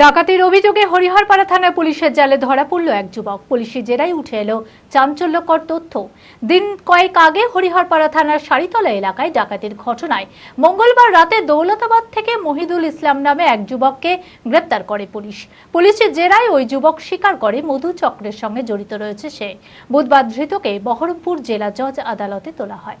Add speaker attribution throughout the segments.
Speaker 1: ডাকাতির অভিযোগে হরিহরপাড়া থানার পুলিশের জালে ধরা পড়ল এক যুবক। পুলিশি জেরাই উঠে এলো চাঞ্চল্যকর তথ্য। দিন কয়েক আগে হরিহরপাড়া থানার সারিতলা এলাকায় ডাকাতির ঘটনায় মঙ্গলবার রাতে দৌলতাবাদ থেকে মহিদুল ইসলাম নামে এক যুবককে গ্রেপ্তার করে পুলিশ। পুলিশের জেরায় ওই যুবক স্বীকার করে মধু চক্রের সঙ্গে জড়িত রয়েছে সে। বুধবার ধৃতকে বহরমপুর জেলা জজ আদালতে তোলা হয়।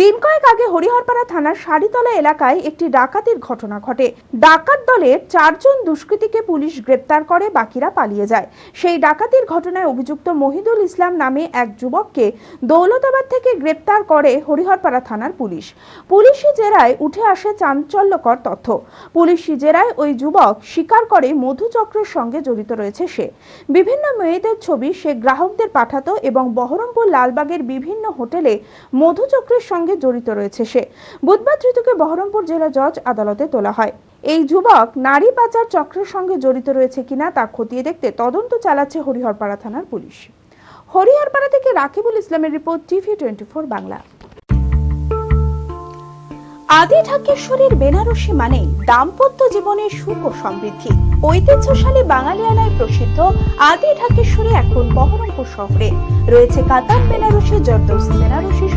Speaker 2: দিন কয়েক আগে হরিহরপাড়া থানার সারিতলা এলাকায় একটি ডাকাতির ঘটনা ঘটে। ডাকাত দলের চারজন দুষ্কৃতীকে পুলিশ গ্রেপ্তার করে, বাকিরা পালিয়ে যায়। সেই ডাকাতির ঘটনায় অভিযুক্ত মহিদুল ইসলাম নামে এক যুবককে দৌলতাবাদ থেকে গ্রেপ্তার করে হরিহরপাড়া থানার পুলিশ। পুলিশি জেরায় উঠে আসে চাঞ্চল্যকর তথ্য। পুলিশি জেরায় ওই যুবক স্বীকার করে মধুচক্রের সঙ্গে জড়িত রয়েছে সে। বিভিন্ন মেয়েদের ছবি সে গ্রাহকদের পাঠাতো এবং বহরমপুর লালবাগের বিভিন্ন হোটেলে মধুচক্রের সঙ্গে জড়িত রয়েছে সে। বুধবার ধৃতকে বহরমপুর জেলা জজ আদালতে তোলা হয়। এই যুবক নারী পাচার চক্রের সঙ্গে জড়িত রয়েছে কিনা তা খতিয়ে দেখতে তদন্ত চালাচ্ছে হরিহরপাড়া থানার পুলিশ। হরিহরপাড়া থেকে রাকিবুল ইসলামের report TV twenty four Bangla. আদি ঢাকেশ্বরীর বেনারসি মানে দাম্পত্য জীবনের সুখ ও সমৃদ্ধি। ঐতিহ্যশালী বাঙালিয়ানায় প্রসিদ্ধ আদি ঢাকেশ্বরী এখন বহরমপুর শহরে। রয়েছে কাতার বেনারসি জর্দৌসি বেনারসি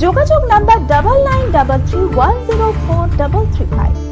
Speaker 2: যোগাযোগ number double nine double three one zero four double three five